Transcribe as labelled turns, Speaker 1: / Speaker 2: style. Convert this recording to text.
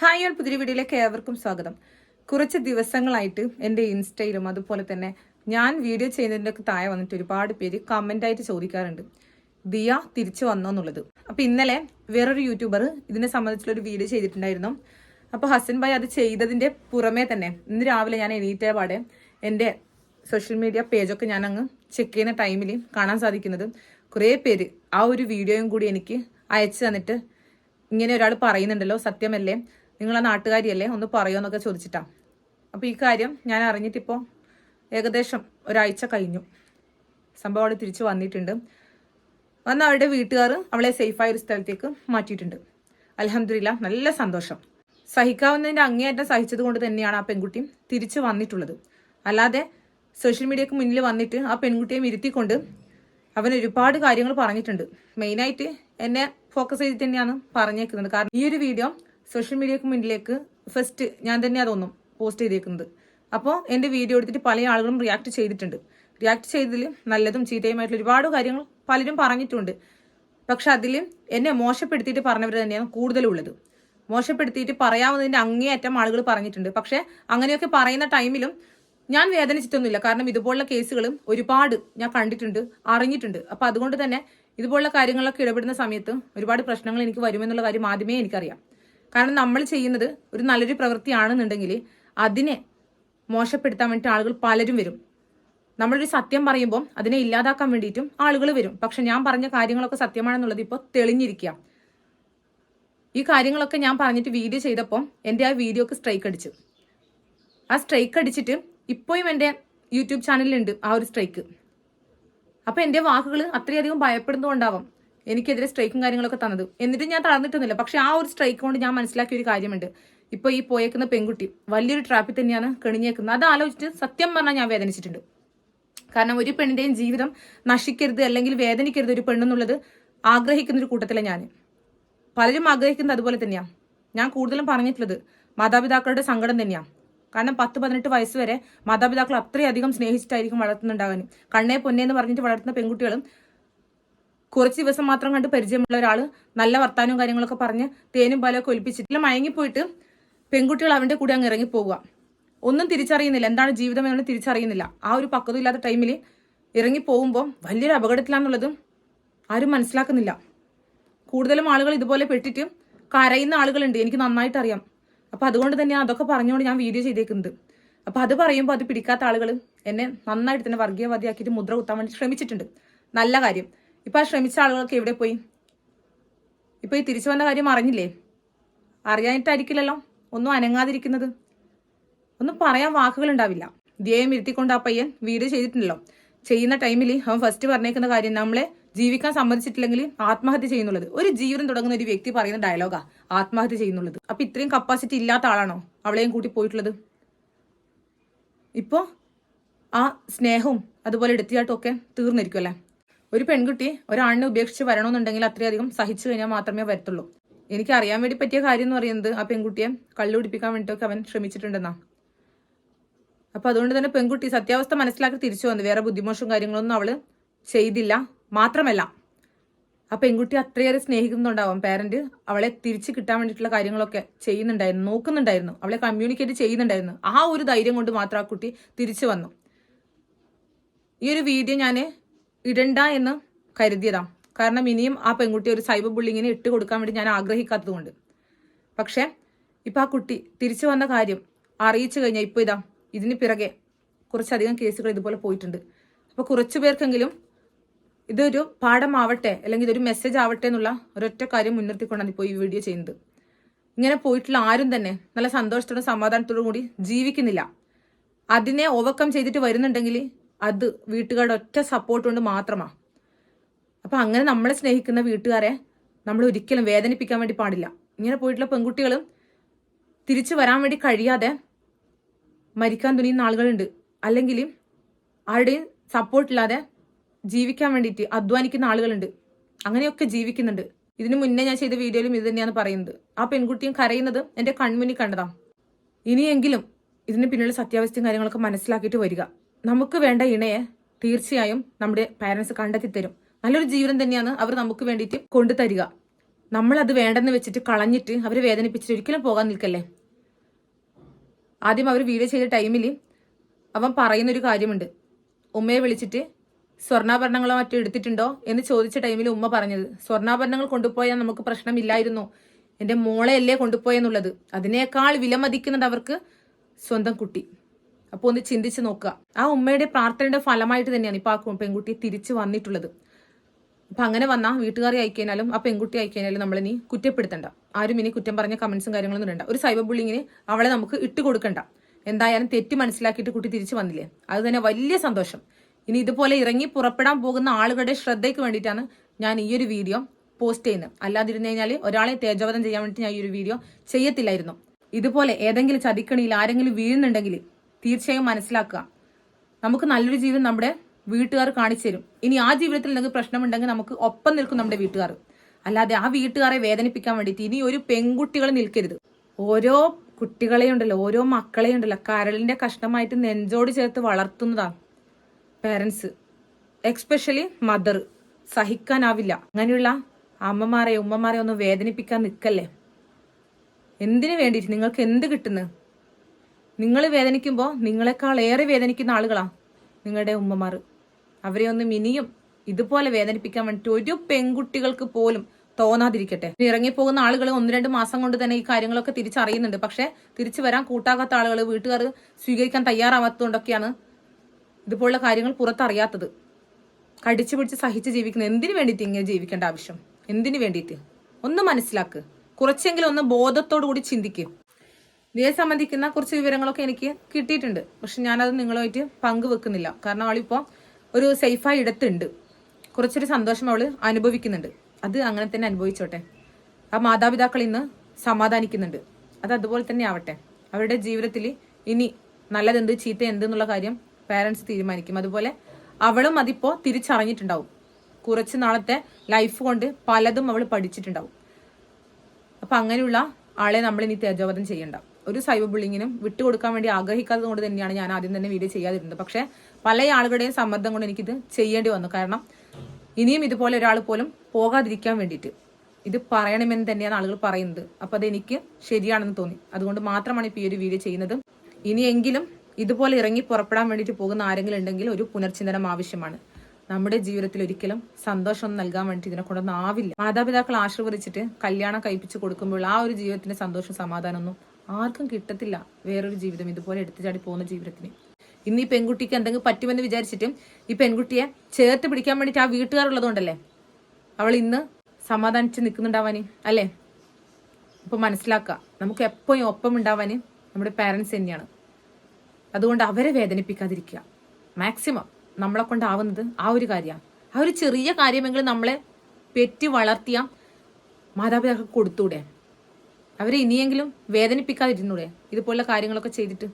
Speaker 1: Hi all പുതിയ വീഡിയോയിലേക്ക് ഏവർക്കും സ്വാഗതം. കുറച്ച് ദിവസങ്ങളായിട്ട് എന്റെ ഇൻസ്റ്റയിലും അതുപോലെ തന്നെ ഞാൻ വീഡിയോ ചെയ്യുന്നതിന്റെയൊക്കെ താഴെ വന്നിട്ട് ഒരുപാട് പേര് കമന്റ് ആയിട്ട് ചോദിക്കാറുണ്ട്. ദിയ തിരിച്ചു വന്നോ എന്നുള്ളത്. അപ്പോൾ ഇന്നലെ വേറൊരു യൂട്യൂബർ ഇതിനെ സംബന്ധിച്ചുള്ള വീഡിയോ ചെയ്തിട്ടുണ്ടായിരുന്നു. അപ്പോൾ ഹസൻ ഭായ് അത് ചെയ്തതിന്റെ പുറമേ തന്നെ ഇന്ന് രാവിലെ ഞാൻ എണീറ്റ പാടെ എന്റെ സോഷ്യൽ മീഡിയ പേജൊക്കെ ഞാൻ അങ്ങ് ചെക്ക് ചെയ്യുന്ന ടൈമിൽ കാണാൻ സാധിക്കുന്നത് കുറേ പേര് ആ ഒരു വീഡിയോയും കൂടി എനിക്ക് അയച്ചു തന്നിട്ട് ഇങ്ങനെ ഒരാൾ പറയുന്നുണ്ടല്ലോ സത്യമല്ലേ? നിങ്ങളെ നാട്ടുകാരിയല്ലേ? ഒന്ന് പറയുമെന്നൊക്കെ ചോദിച്ചിട്ടാ. അപ്പോൾ ഈ കാര്യം ഞാൻ അറിഞ്ഞിട്ടിപ്പോൾ ഏകദേശം ഒരാഴ്ച കഴിഞ്ഞു. സംഭവം അവിടെ തിരിച്ചു വന്നിട്ടുണ്ട്. വന്ന അവരുടെ വീട്ടുകാർ അവളെ സേഫായ ഒരു സ്ഥലത്തേക്ക് മാറ്റിയിട്ടുണ്ട്. അലഹമില്ല നല്ല സന്തോഷം. സഹിക്കാവുന്നതിന്റെ അങ്ങേയറ്റം സഹിച്ചത് കൊണ്ട് തന്നെയാണ് ആ പെൺകുട്ടി തിരിച്ചു വന്നിട്ടുള്ളത്. അല്ലാതെ സോഷ്യൽ മീഡിയക്ക് മുന്നിൽ വന്നിട്ട് ആ പെൺകുട്ടിയെ ഇരുത്തിക്കൊണ്ട് അവൻ ഒരുപാട് കാര്യങ്ങൾ പറഞ്ഞിട്ടുണ്ട്. മെയിനായിട്ട് എന്നെ ഫോക്കസ് ചെയ്തിട്ട് തന്നെയാണ് പറഞ്ഞേക്കുന്നത്. കാരണം ഈ ഒരു വീഡിയോ സോഷ്യൽ മീഡിയക്ക് മുന്നിലേക്ക് ഫസ്റ്റ് ഞാൻ തന്നെ അതൊന്നും പോസ്റ്റ് ചെയ്തേക്കുന്നത്. അപ്പോൾ എന്റെ വീഡിയോ എടുത്തിട്ട് പല ആളുകളും റിയാക്ട് ചെയ്തിട്ടുണ്ട്. റിയാക്ട് ചെയ്തതിൽ നല്ലതും ചീത്തയുമായിട്ടുള്ള ഒരുപാട് കാര്യങ്ങൾ പലരും പറഞ്ഞിട്ടുണ്ട്. പക്ഷെ അതിൽ എന്നെ മോശപ്പെടുത്തിയിട്ട് പറഞ്ഞവർ തന്നെയാണ് കൂടുതലുള്ളത്. മോശപ്പെടുത്തിയിട്ട് പറയാവുന്നതിന്റെ അങ്ങേയറ്റം ആളുകൾ പറഞ്ഞിട്ടുണ്ട്. പക്ഷേ അങ്ങനെയൊക്കെ പറയുന്ന ടൈമിലും ഞാൻ വേദനിച്ചിട്ടൊന്നുമില്ല. കാരണം ഇതുപോലുള്ള കേസുകളും ഒരുപാട് ഞാൻ കണ്ടിട്ടുണ്ട് അറിഞ്ഞിട്ടുണ്ട്. അപ്പോൾ അതുകൊണ്ട് തന്നെ ഇതുപോലുള്ള കാര്യങ്ങളൊക്കെ ഇടപെടുന്ന സമയത്ത് ഒരുപാട് പ്രശ്നങ്ങൾ എനിക്ക് വരുമെന്നുള്ള കാര്യം ആദ്യമേ എനിക്കറിയാം. കാരണം നമ്മൾ ചെയ്യുന്നത് ഒരു നല്ലൊരു പ്രവൃത്തിയാണെന്നുണ്ടെങ്കിൽ അതിനെ മോശപ്പെടുത്താൻ വേണ്ടിയിട്ട് ആളുകൾ പലരും വരും. നമ്മളൊരു സത്യം പറയുമ്പോൾ അതിനെ ഇല്ലാതാക്കാൻ വേണ്ടിയിട്ടും ആളുകൾ വരും. പക്ഷെ ഞാൻ പറഞ്ഞ കാര്യങ്ങളൊക്കെ സത്യമാണെന്നുള്ളത് ഇപ്പോൾ തെളിഞ്ഞിരിക്കുക. ഈ കാര്യങ്ങളൊക്കെ ഞാൻ പറഞ്ഞിട്ട് വീഡിയോ ചെയ്തപ്പോൾ എന്റെ ആ വീഡിയോക്ക് സ്ട്രൈക്ക് അടിച്ചു. ആ സ്ട്രൈക്ക് അടിച്ചിട്ട് ഇപ്പോഴും എന്റെ യൂട്യൂബ് ചാനലിലുണ്ട് ആ ഒരു സ്ട്രൈക്ക് അപ്പോൾ എന്റെ വാക്കുകൾ അത്രയധികം ഭയപ്പെടുന്നതുകൊണ്ടാവാം. എനിക്കെതിരെ സ്ട്രൈക്കും കാര്യങ്ങളൊക്കെ തന്നത്. എന്നിട്ട് ഞാൻ തളർന്നിട്ടൊന്നുമില്ല. പക്ഷെ ആ ഒരു സ്ട്രൈക്ക് കൊണ്ട് ഞാൻ മനസ്സിലാക്കിയ ഒരു കാര്യമുണ്ട്. ഇപ്പോൾ ഈ പോയേക്കുന്ന പെൺകുട്ടി വലിയൊരു ട്രാപ്പിൽ തന്നെയാണ് കെണിഞ്ഞേക്കുന്നത്. അത് ആലോചിച്ച് സത്യം പറഞ്ഞാൽ ഞാൻ വേദനിച്ചിട്ടുണ്ട്. കാരണം ഒരു പെണ്ണിന്റെയും ജീവിതം നശിക്കരുത് അല്ലെങ്കിൽ വേദനിക്കരുത് ഒരു പെണ്ണെന്നുള്ളത് ആഗ്രഹിക്കുന്ന ഒരു കൂട്ടത്തിലെ ഞാൻ പലരും ആഗ്രഹിക്കുന്നത് അതുപോലെ തന്നെയാണ് ഞാൻ കൂടുതലും പറഞ്ഞിട്ടുള്ളത് മാതാപിതാക്കളുടെ സങ്കടം തന്നെയാണ് കാരണം പത്ത് പതിനെട്ട് വയസ്സ് വരെ മാതാപിതാക്കൾ അത്രയധികം സ്നേഹിച്ചിട്ടായിരിക്കും വളർത്തുന്നുണ്ടാകാൻ. കണ്ണേ പൊന്നേ എന്ന് പറഞ്ഞിട്ട് വളർത്തുന്ന പെൺകുട്ടികളും കുറച്ച് ദിവസം മാത്രം കണ്ട് പരിചയമുള്ള ഒരാൾ നല്ല വർത്താനവും കാര്യങ്ങളൊക്കെ പറഞ്ഞ് തേനും പാലൊക്കെ ഒലിപ്പിച്ചിട്ട് മയങ്ങിപ്പോയിട്ട് പെൺകുട്ടികൾ അവന്റെ കൂടെ അങ്ങ് ഇറങ്ങിപ്പോവുക ഒന്നും തിരിച്ചറിയുന്നില്ല. എന്താണ് ജീവിതം എന്ന് തിരിച്ചറിയുന്നില്ല. ആ ഒരു പക്വതയില്ലാത്ത ടൈമിൽ ഇറങ്ങി പോകുമ്പോൾ വലിയൊരു അപകടത്തിലാന്നുള്ളതും ആരും മനസ്സിലാക്കുന്നില്ല. കൂടുതലും ആളുകൾ ഇതുപോലെ പെട്ടിട്ട് കരയുന്ന ആളുകളുണ്ട്. എനിക്ക് നന്നായിട്ട് അറിയാം. അപ്പൊ അതുകൊണ്ട് തന്നെ അതൊക്കെ പറഞ്ഞുകൊണ്ട് ഞാൻ വീഡിയോ ചെയ്തേക്കുന്നത്. അപ്പൊ അത് പറയുമ്പോൾ അത് പിടിക്കാത്ത ആളുകൾ എന്നെ നന്നായിട്ട് തന്നെ വർഗീയവാദിയാക്കിയിട്ട് മുദ്ര കുത്താൻ വേണ്ടി ശ്രമിച്ചിട്ടുണ്ട്. നല്ല കാര്യം. ഇപ്പൊ ആ ശ്രമിച്ച ആളുകളൊക്കെ എവിടെ പോയി? ഇപ്പൊ ഈ തിരിച്ചു വന്ന കാര്യം അറിഞ്ഞില്ലേ? അറിയാനിട്ടായിരിക്കില്ലല്ലോ ഒന്നും അനങ്ങാതിരിക്കുന്നത്. ഒന്നും പറയാൻ വാക്കുകൾ ഉണ്ടാവില്ല. ധ്യേയം ഇരുത്തിക്കൊണ്ട് ആ പയ്യൻ വീഡിയോ ചെയ്തിട്ടുണ്ടല്ലോ. ചെയ്യുന്ന ടൈമിൽ അവൻ ഫസ്റ്റ് പറഞ്ഞേക്കുന്ന കാര്യം നമ്മളെ ജീവിക്കാൻ സമ്മതിച്ചിട്ടില്ലെങ്കിൽ ആത്മഹത്യ ചെയ്യുന്നുള്ളത്. ഒരു ജീവൻ തുടങ്ങുന്ന ഒരു വ്യക്തി പറയുന്ന ഡയലോഗാ ആത്മഹത്യ ചെയ്യുന്നുള്ളത്. അപ്പൊ ഇത്രയും കപ്പാസിറ്റി ഇല്ലാത്ത ആളാണോ അവളെയും കൂട്ടി പോയിട്ടുള്ളത്? ഇപ്പോ ആ സ്നേഹവും അതുപോലെ എടുത്തിയാട്ടും ഒക്കെ തീർന്നിരിക്കും അല്ലേ ഒരു പെൺകുട്ടി ഒരാണിനെ ഉപേക്ഷിച്ച് വരണമെന്നുണ്ടെങ്കിൽ അത്രയധികം സഹിച്ചു കഴിഞ്ഞാൽ മാത്രമേ വരത്തുള്ളൂ. എനിക്ക് അറിയാൻ വേണ്ടി പറ്റിയ കാര്യം എന്ന് പറയുന്നത് ആ പെൺകുട്ടിയെ കള്ളുപിടിപ്പിക്കാൻ വേണ്ടിയിട്ടൊക്കെ അവൻ ശ്രമിച്ചിട്ടുണ്ടെന്നാ. അപ്പൊ അതുകൊണ്ട് തന്നെ പെൺകുട്ടി സത്യാവസ്ഥ മനസ്സിലാക്കി തിരിച്ചു വന്നു. വേറെ ബുദ്ധിമോശവും കാര്യങ്ങളൊന്നും അവൾ ചെയ്തില്ല. മാത്രമല്ല ആ പെൺകുട്ടി അത്രയേറെ സ്നേഹിക്കുന്നുണ്ടാവും. പാരന്റ് അവളെ തിരിച്ചു കിട്ടാൻ വേണ്ടിയിട്ടുള്ള കാര്യങ്ങളൊക്കെ ചെയ്യുന്നുണ്ടായിരുന്നു നോക്കുന്നുണ്ടായിരുന്നു. അവളെ കമ്മ്യൂണിക്കേറ്റ് ചെയ്യുന്നുണ്ടായിരുന്നു. ആ ഒരു ധൈര്യം കൊണ്ട് മാത്രം ആ കുട്ടി തിരിച്ചു വന്നു. ഈ ഒരു വീഡിയോ ഞാൻ ഇടണ്ട എന്ന് കരുതിയതാ. കാരണം ഇനിയും ആ പെൺകുട്ടി ഒരു സൈബർ ബുള്ളിങ്ങിന് ഇട്ട് കൊടുക്കാൻ വേണ്ടി ഞാൻ ആഗ്രഹിക്കാത്തതുകൊണ്ട്. പക്ഷേ ഇപ്പൊ ആ കുട്ടി തിരിച്ചു വന്ന കാര്യം അറിയിച്ചു കഴിഞ്ഞാൽ ഇപ്പൊ ഇതാ ഇതിന് പിറകെ കുറച്ചധികം കേസുകൾ ഇതുപോലെ പോയിട്ടുണ്ട്. അപ്പോൾ കുറച്ചു പേർക്കെങ്കിലും ഇതൊരു പാഠമാവട്ടെ അല്ലെങ്കിൽ ഇതൊരു മെസ്സേജ് ആവട്ടെ എന്നുള്ള ഒരൊറ്റ കാര്യം മുൻനിർത്തിക്കൊണ്ടാണ് ഇപ്പോൾ ഈ വീഡിയോ ചെയ്യുന്നത്. ഇങ്ങനെ പോയിട്ടുള്ള ആരും തന്നെ നല്ല സന്തോഷത്തോടും സമാധാനത്തോടും കൂടി ജീവിക്കുന്നില്ല. അതിനെ ഓവർകം ചെയ്തിട്ട് വരുന്നുണ്ടെങ്കിൽ അത് വീട്ടുകാരുടെ ഒറ്റ സപ്പോർട്ട് കൊണ്ട് മാത്രമാണ് അപ്പൊ അങ്ങനെ നമ്മളെ സ്നേഹിക്കുന്ന വീട്ടുകാരെ നമ്മൾ ഒരിക്കലും വേദനിപ്പിക്കാൻ വേണ്ടി പാടില്ല. ഇങ്ങനെ പോയിട്ടുള്ള പെൺകുട്ടികളും തിരിച്ചു വരാൻ വേണ്ടി കഴിയാതെ മരിക്കാൻ തുനിയുന്ന ആളുകളുണ്ട്. അല്ലെങ്കിൽ ആരുടെയും സപ്പോർട്ടില്ലാതെ ജീവിക്കാൻ വേണ്ടിയിട്ട് അധ്വാനിക്കുന്ന ആളുകളുണ്ട്. അങ്ങനെയൊക്കെ ജീവിക്കുന്നുണ്ട്. ഇതിനു മുന്നേ ഞാൻ ചെയ്ത വീഡിയോയിലും ഇത് തന്നെയാണ് പറയുന്നത്. ആ പെൺകുട്ടിയും കരയുന്നത് എന്റെ കൺമുന്നിൽ കണ്ടതാണ് ഇനിയെങ്കിലും ഇതിന് പിന്നിലുള്ള സത്യാവസ്ഥയും കാര്യങ്ങളൊക്കെ മനസ്സിലാക്കിയിട്ട് വരിക. നമുക്ക് വേണ്ട ഇണയെ തീർച്ചയായും നമ്മുടെ പാരൻസ് കണ്ടെത്തി തരും നല്ലൊരു ജീവിതം തന്നെയാണ് അവർ നമുക്ക് വേണ്ടിയിട്ട് കൊണ്ടു തരിക അത് വേണ്ടെന്ന് വെച്ചിട്ട് കളഞ്ഞിട്ട് അവരെ വേദനിപ്പിച്ചിട്ട് ഒരിക്കലും പോകാൻ നിൽക്കല്ലേ? ആദ്യം അവർ വീഡിയോ ചെയ്ത ടൈമിൽ അവൻ പറയുന്നൊരു കാര്യമുണ്ട്. ഉമ്മയെ വിളിച്ചിട്ട് സ്വർണാഭരണങ്ങളോ മറ്റോ എടുത്തിട്ടുണ്ടോ? എന്ന് ചോദിച്ച ടൈമിൽ ഉമ്മ പറഞ്ഞത്. സ്വർണാഭരണങ്ങൾ കൊണ്ടുപോയാൽ നമുക്ക് പ്രശ്നമില്ലായിരുന്നു. എന്റെ മോളെയല്ലേ കൊണ്ടുപോയെന്നുള്ളത്. അതിനേക്കാൾ വിലമതിക്കുന്നത് അവർക്ക് സ്വന്തം കുട്ടി. അപ്പോൾ ഒന്ന് ചിന്തിച്ച് നോക്കുക. ആ ഉമ്മയുടെ പ്രാർത്ഥനയുടെ ഫലമായിട്ട് തന്നെയാണ് ഇപ്പൊ ആ പെൺകുട്ടി തിരിച്ചു വന്നിട്ടുള്ളത്. അപ്പൊ അങ്ങനെ വന്നാൽ വീട്ടുകാരി അയക്കാനാലും ആ പെൺകുട്ടി അയക്കാനും നമ്മളിനി കുറ്റപ്പെടുത്തണ്ട. ആരും ഇനി കുറ്റം പറഞ്ഞ കമന്റ്സും കാര്യങ്ങളൊന്നും ഇടണ്ട. ഒരു സൈബർ ബുള്ളിങ്ങിന് അവളെ നമുക്ക് ഇട്ട് കൊടുക്കണ്ട. എന്തായാലും തെറ്റ് മനസ്സിലാക്കിയിട്ട് കുട്ടി തിരിച്ചു വന്നില്ലേ? അത് തന്നെ വലിയ സന്തോഷം. ഇനി ഇതുപോലെ ഇറങ്ങി പുറപ്പെടാൻ പോകുന്ന ആളുകളുടെ ശ്രദ്ധയ്ക്ക് വേണ്ടിയിട്ടാണ് ഞാൻ ഈ ഒരു വീഡിയോ പോസ്റ്റ് ചെയ്യുന്നത്. അല്ലാതിരുന്നു കഴിഞ്ഞാൽ ഒരാളെ തേജോവധം ചെയ്യാൻ വേണ്ടിയിട്ട് ഞാൻ ഈ ഒരു വീഡിയോ ചെയ്യത്തില്ലായിരുന്നു. ഇതുപോലെ ഏതെങ്കിലും ചതിക്കണിയിൽ ആരെങ്കിലും വീഴുന്നുണ്ടെങ്കിൽ തീർച്ചയായും മനസ്സിലാക്കുക. നമുക്ക് നല്ലൊരു ജീവിതം നമ്മുടെ വീട്ടുകാർ കാണിച്ചു തരും ഇനി ആ ജീവിതത്തിൽ എന്തെങ്കിലും പ്രശ്നമുണ്ടെങ്കിൽ നമുക്ക് ഒപ്പം നിൽക്കും നമ്മുടെ വീട്ടുകാർ. അല്ലാതെ ആ വീട്ടുകാരെ വേദനിപ്പിക്കാൻ വേണ്ടിയിട്ട് ഇനി ഒരു പെൺകുട്ടികൾ നിൽക്കരുത്. ഓരോ കുട്ടികളെയും ഉണ്ടല്ലോ ഓരോ മക്കളെയും ഉണ്ടല്ലോ കരളിന്റെ കഷ്ണമായിട്ട് നെഞ്ചോട് ചേർത്ത് വളർത്തുന്നതാ പേരൻസ് എക്സ്പെഷ്യലി മദർ സഹിക്കാനാവില്ല. അങ്ങനെയുള്ള അമ്മമാരെ ഉമ്മമാരെ ഒന്നും വേദനിപ്പിക്കാൻ നിൽക്കല്ലേ? എന്തിനു വേണ്ടിയിട്ട്? നിങ്ങൾക്ക് എന്ത് കിട്ടുന്നു? നിങ്ങൾ വേദനിക്കുമ്പോൾ നിങ്ങളെക്കാൾ ഏറെ വേദനിക്കുന്ന ആളുകളാ നിങ്ങളുടെ ഉമ്മമാർ. അവരെ ഒന്നും ഇനിയും ഇതുപോലെ വേദനിപ്പിക്കാൻ വേണ്ടിട്ട് ഒരു പെൺകുട്ടികൾക്ക് പോലും തോന്നാതിരിക്കട്ടെ. ഇറങ്ങി ഇറങ്ങിപ്പോകുന്ന ആളുകൾ ഒന്ന് രണ്ട് മാസം കൊണ്ട് തന്നെ ഈ കാര്യങ്ങളൊക്കെ തിരിച്ചറിയുന്നുണ്ട്. പക്ഷെ തിരിച്ചു വരാൻ കൂട്ടാകാത്ത ആളുകൾ വീട്ടുകാർ സ്വീകരിക്കാൻ തയ്യാറാവാത്തതുകൊണ്ടൊക്കെയാണ് ഇതുപോലുള്ള കാര്യങ്ങൾ പുറത്തറിയാത്തത്. കടിച്ചു പിടിച്ച് സഹിച്ച് ജീവിക്കുന്ന എന്തിനു വേണ്ടിയിട്ട് ഇങ്ങനെ ജീവിക്കേണ്ട ആവശ്യം? എന്തിനു വേണ്ടിയിട്ട്? ഒന്ന് മനസ്സിലാക്ക്. കുറച്ചെങ്കിലും ഒന്ന് ബോധത്തോടു കൂടി ചിന്തിക്ക്. ഇതേ സംബന്ധിക്കുന്ന കുറച്ച് വിവരങ്ങളൊക്കെ എനിക്ക് കിട്ടിയിട്ടുണ്ട്. പക്ഷെ ഞാനത് നിങ്ങളുമായിട്ട് പങ്കുവെക്കുന്നില്ല. കാരണം അവളിപ്പോൾ ഒരു സേഫായ ഇടത്തുണ്ട്. കുറച്ചൊരു സന്തോഷം അവൾ അനുഭവിക്കുന്നുണ്ട്. അത് അങ്ങനെ തന്നെ അനുഭവിച്ചോട്ടെ. ആ മാതാപിതാക്കൾ ഇന്ന് സമാധാനിക്കുന്നുണ്ട്. അത് അതുപോലെ തന്നെ ആവട്ടെ. അവരുടെ ജീവിതത്തിൽ ഇനി നല്ലതെന്ത് ചീത്ത എന്ത് എന്നുള്ള കാര്യം പേരൻസ് തീരുമാനിക്കും. അതുപോലെ അവളും അതിപ്പോ തിരിച്ചറിഞ്ഞിട്ടുണ്ടാവും. കുറച്ച് നാളത്തെ ലൈഫ് കൊണ്ട് പലതും അവൾ പഠിച്ചിട്ടുണ്ടാവും. അപ്പൊ അങ്ങനെയുള്ള ആളെ നമ്മൾ ഇനി തേജോവധം ചെയ്യണ്ട. ഒരു സൈബർ ബുള്ളിങ്ങിനും വിട്ടുകൊടുക്കാൻ വേണ്ടി ആഗ്രഹിക്കാത്തത് കൊണ്ട് തന്നെയാണ് ഞാൻ ആദ്യം തന്നെ വീഡിയോ ചെയ്യാതിരുന്നത്. പക്ഷെ പല ആളുകളുടെയും സമ്മർദ്ദം കൊണ്ട് എനിക്കിത് ചെയ്യേണ്ടി വന്നു. കാരണം ഇനിയും ഇതുപോലെ ഒരാൾ പോലും പോകാതിരിക്കാൻ വേണ്ടിയിട്ട് ഇത് പറയണമെന്ന് തന്നെയാണ് ആളുകൾ പറയുന്നത്. അപ്പോൾ അത് എനിക്ക് ശരിയാണെന്ന് തോന്നി. അതുകൊണ്ട് മാത്രമാണ് ഇപ്പോൾ ഈ ഒരു വീഡിയോ ചെയ്യുന്നത്. ഇനിയെങ്കിലും ഇതുപോലെ ഇറങ്ങി പുറപ്പെടാൻ വേണ്ടിയിട്ട് പോകുന്ന ആരെങ്കിലും ഉണ്ടെങ്കിൽ ഒരു പുനർചിന്തനം ആവശ്യമാണ്. നമ്മുടെ ജീവിതത്തിൽ ഒരിക്കലും സന്തോഷം നൽകാൻ വേണ്ടിയിട്ട് ഇതിനെ കൊണ്ടൊന്നും ആവില്ല. മാതാപിതാക്കൾ ആശീർവദിച്ചിട്ട് കല്യാണം കഴിപ്പിച്ച് കൊടുക്കുമ്പോൾ ആ ഒരു ജീവിതത്തിന്റെ സന്തോഷം സമാധാനമൊന്നും ആർക്കും കിട്ടത്തില്ല വേറൊരു ജീവിതം ഇതുപോലെ എടുത്തു ചാടി പോകുന്ന ജീവിതത്തിന്. ഇന്ന് ഈ പെൺകുട്ടിക്ക് എന്തെങ്കിലും പറ്റുമെന്ന് വിചാരിച്ചിട്ടും ഈ പെൺകുട്ടിയെ ചേർത്ത് പിടിക്കാൻ വേണ്ടിയിട്ട് ആ വീട്ടുകാരുള്ളതുകൊണ്ടല്ലേ? അവൾ ഇന്ന് സമാധാനിച്ച് നിൽക്കുന്നുണ്ടാവാന് അല്ലേ? അപ്പൊ മനസ്സിലാക്കുക നമുക്ക് എപ്പോഴും ഒപ്പം ഉണ്ടാവാന് നമ്മുടെ പാരൻസ് തന്നെയാണ്. അതുകൊണ്ട് അവരെ വേദനിപ്പിക്കാതിരിക്കുക. മാക്സിമം നമ്മളെ കൊണ്ടാവുന്നത് ആ ഒരു കാര്യമാണ്. ആ ഒരു ചെറിയ കാര്യമെങ്കിലും നമ്മളെ പെറ്റി വളർത്തിയ മാതാപിതാക്കൾക്ക് കൊടുത്തൂടെ? അവരെ ഇനിയെങ്കിലും വേദനിപ്പിക്കാതിരുന്നൂടെ? ഇതുപോലുള്ള കാര്യങ്ങളൊക്കെ ചെയ്തിട്ട്.